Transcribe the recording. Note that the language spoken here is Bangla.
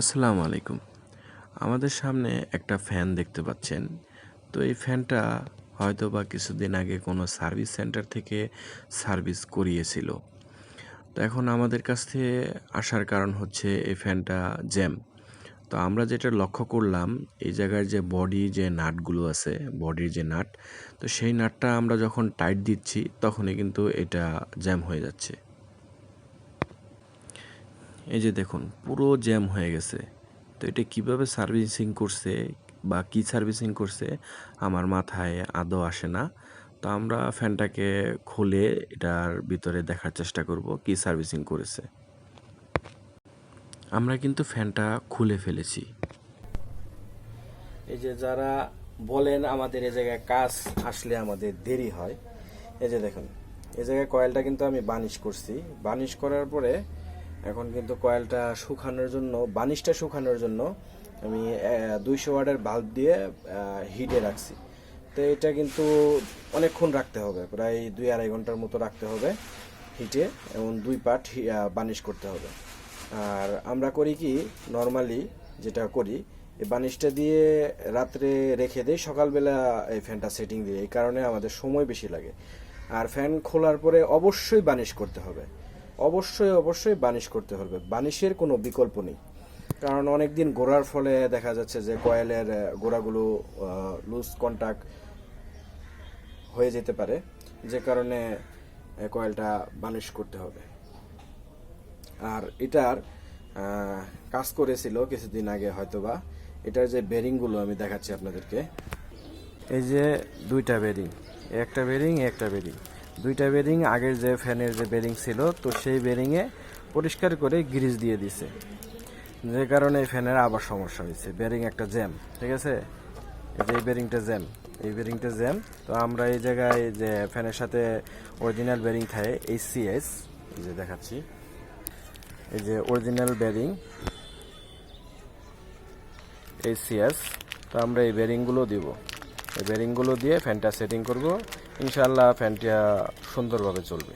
আসসালামু আলাইকুম। আমাদের সামনে একটা ফ্যান দেখতে পাচ্ছেন। তো এই ফ্যানটা হয়তো বা কিছুদিন আগে কোনো সার্ভিস সেন্টার থেকে সার্ভিস করিয়েছিল। তো এখন আমাদের কাছ থেকে আসার কারণ হচ্ছে এই ফ্যানটা জ্যাম। তো আমরা যেটা লক্ষ্য করলাম, এই জায়গার যে বডি যে নাটগুলো আছে, বডির যে নাট, তো সেই নাটটা আমরা যখন টাইট দিচ্ছি, তখনই কিন্তু এটা জ্যাম হয়ে যাচ্ছে। এই যে দেখুন, পুরো জ্যাম হয়ে গেছে। তো এটা কীভাবে সার্ভিসিং করছে বা কি সার্ভিসিং করছে, আমার মাথায় আদৌ আসে না। তো আমরা ফ্যানটাকে খুলে এটার ভিতরে দেখার চেষ্টা করব কি সার্ভিসিং করেছে। আমরা কিন্তু ফ্যানটা খুলে ফেলেছি। এই যে যারা বলেন আমাদের এই জায়গায় কাজ আসলে আমাদের দেরি হয়, এই যে দেখুন, এই জায়গায় কয়েলটা কিন্তু আমি বানিশ করছি। বানিশ করার পরে এখন কিন্তু কয়েলটা শুকানোর জন্য বানিশটা শুকানোর জন্য আমি দুইশো ওয়াটের বাল্ব দিয়ে হিটে রাখছি। তো এটা কিন্তু অনেকক্ষণ রাখতে হবে, প্রায় দুই আড়াই ঘণ্টার মতো রাখতে হবে হিটে এবং দুই পার্ট বানিশ করতে হবে। আর আমরা করি কি নর্মালি যেটা করি, এই বানিশটা দিয়ে রাত্রে রেখে দেই, সকালবেলা এই ফ্যানটা সেটিং দিই এই কারণে আমাদের সময় বেশি লাগে। আর ফ্যান খোলার পরে অবশ্যই বানিশ করতে হবে। অবশ্যই অবশ্যই বানিশ করতে হবে। বানিশের কোনো বিকল্প নেই। কারণ অনেক দিন গোড়ার ফলে দেখা যাচ্ছে যে কয়েলের গোড়াগুলো লুজ কন্টাক্ট হয়ে যেতে পারে। যে কারণে কয়েলটা বানিশ করতে হবে। আর এটার কাজ করেছিল কিছুদিন আগে হয়তোবা। এটার যে বেরিংগুলো আমি দেখাচ্ছি আপনাদেরকে। এই যে দুইটা বেরিং একটা বেরিং একটা বেরিং দুইটা বেরিং আগের যে ফ্যানের যে বেরিং ছিল, তো সেই বেরিংয়ে পরিষ্কার করে গ্রিজ দিয়ে দিছে। যে কারণে ফ্যানের আবার সমস্যা হয়েছে। বেরিং একটা জ্যাম ঠিক আছে? যে বেরিংটা জ্যাম এই বেরিংটা জ্যাম তো আমরা এই জায়গায় যে ফ্যানের সাথে অরিজিনাল বেরিং থাকে এই সিএস এই যে দেখাচ্ছি। এই যে অরিজিনাল বেরিং এসিএস তো আমরা এই বেরিংগুলো দিব। এই বেরিংগুলো দিয়ে ফ্যানটা সেটিং করব। ইনশাল্লাহ ফ্যানটা সুন্দরভাবে চলবে।